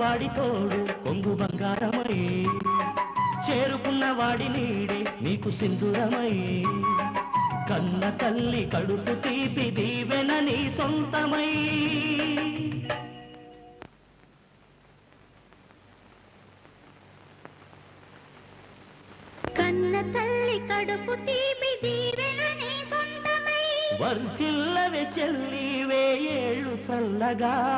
వాడి తోడు కొంగు బంగారమై. చేరుకున్న వాడి నీడే నీకు సింధురమై. కన్న తల్లి కడుపు తీపి దీవెన నీ సొంతమై. కన్న తల్లి కడుపు తీపి దీవెన నీ సొంతమై. వర్ధిల్లవే చెల్లి వేయేళ్ళు చల్లగా.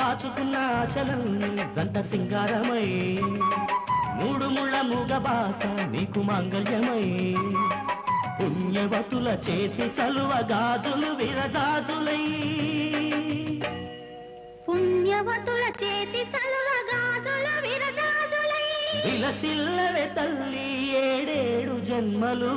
దాచుకున్న ఆశలన్నీ జంట సింగారమై. మూడు ముళ్ళ మూగ బాస నీకు మాంగళ్యమై. పుణ్యవతుల చేతి చలువ గాజులు విరజాజులై. పుణ్యవతుల చేతి చలువ గాజుల విరగాజులై విలసిల్లవే తల్లి ఏడేడు జన్మలు.